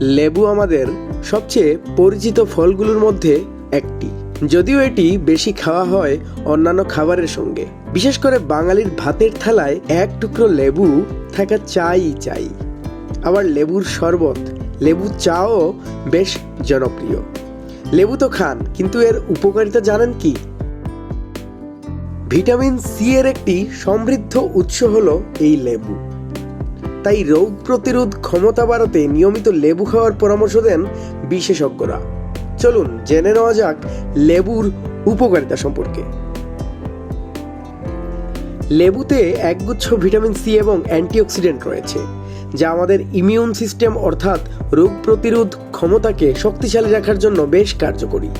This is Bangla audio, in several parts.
লেবু আমাদের সবচেয়ে পরিচিত ফলগুলোর মধ্যে একটি। যদিও এটি বেশি খাওয়া হয় অন্যান্য খাবারের সঙ্গে। বিশেষ করে বাঙালির ভাতের থালায় এক টুকরো লেবু থাকা চাই চাই। আবার লেবুর শরবত লেবু চাও বেশ জনপ্রিয়। লেবু তো খান, কিন্তু এর উপকারিতা জানেন কি? ভিটামিন সি এর একটি সমৃদ্ধ উৎস হলো এই লেবু। তাই রোগ প্রতিরোধ ক্ষমতা বাড়াতে নিয়মিত লেবু খাওয়ার পরামর্শ দেন বিশেষজ্ঞরা। চলুন জেনে নেওয়া যাক লেবুর উপকারিতা সম্পর্কে। লেবুতে একগুচ্ছ ভিটামিন সি এবং অ্যান্টিঅক্সিডেন্ট রয়েছে, যা আমাদের ইমিউন সিস্টেম অর্থাৎ রোগ প্রতিরোধ ক্ষমতাকে শক্তিশালী রাখার জন্য বেশ কার্যকরী।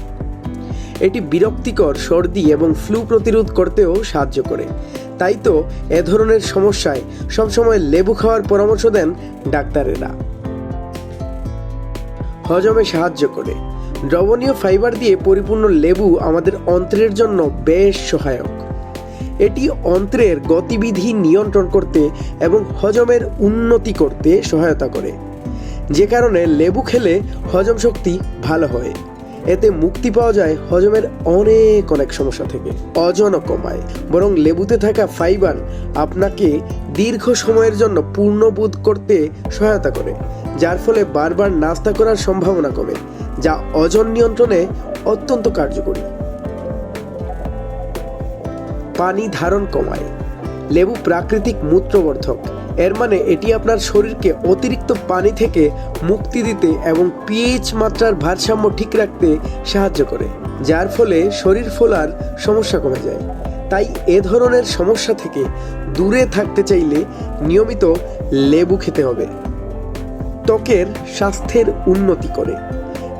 এটি বিরক্তিকর, সর্দি এবং ফ্লু প্রতিরোধ করতেও সাহায্য করে তাই তো এ ধরনের সমস্যায় সবসময় লেবু খাওয়ার পরামর্শ দেন ডাক্তারেরা। হজমে সাহায্য করে। দ্রবণীয় ফাইবার দিয়ে পরিপূর্ণ লেবু আমাদের অন্ত্রের জন্য বেশ সহায়ক। এটি অন্ত্রের গতিবিধি নিয়ন্ত্রণ করতে এবং হজমের উন্নতি করতে সহায়তা করে। যে কারণে লেবু খেলে হজম শক্তি ভালো হয়। এতে মুক্তি পাওয়া যায় হজমের অনেক অনেক সমস্যা থেকে। অজনও কমায় বরং লেবুতে থাকা ফাইবার আপনাকে দীর্ঘ সময়ের জন্য পূর্ণবোধ করতে সহায়তা করে, যার ফলে বারবার নাস্তা করার সম্ভাবনা কমে, যা অজন নিয়ন্ত্রণে অত্যন্ত কার্যকরী। পানি ধারণ কমায়। লেবু প্রাকৃতিক মূত্রবর্ধক। এর মানে এটি আপনার শরীরকে অতিরিক্ত পানি থেকে মুক্তি দিতে এবং পিএইচ মাত্রার ভারসাম্য ঠিক রাখতে সাহায্য করে, যার ফলে শরীর ফোলার সমস্যা কমে যায়। তাই এ ধরনের সমস্যা থেকে দূরে থাকতে চাইলে নিয়মিত লেবু খেতে হবে। ত্বকের স্বাস্থ্যের উন্নতি করে।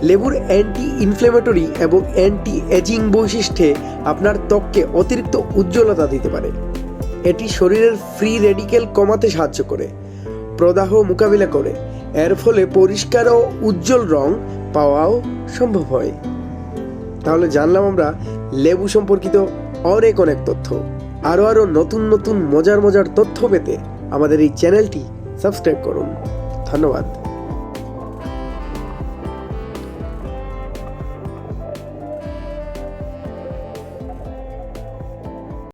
লেবুর অ্যান্টি ইনফ্লেমেটরি এবং অ্যান্টি এজিং বৈশিষ্ট্যে আপনার ত্বককে অতিরিক্ত উজ্জ্বলতা দিতে পারে। এটি শরীরের ফ্রি রেডিকেল কমাতে সাহায্য করে, প্রদাহ মোকাবিলা করে। এর ফলে পরিষ্কার ও উজ্জ্বল রং পাওয়াও সম্ভব হয়। তাহলে জানলাম আমরা লেবু সম্পর্কিত অনেক অনেক তথ্য। আরও আরও নতুন নতুন মজার মজার তথ্য পেতে আমাদের এই চ্যানেলটি সাবস্ক্রাইব করুন। ধন্যবাদ।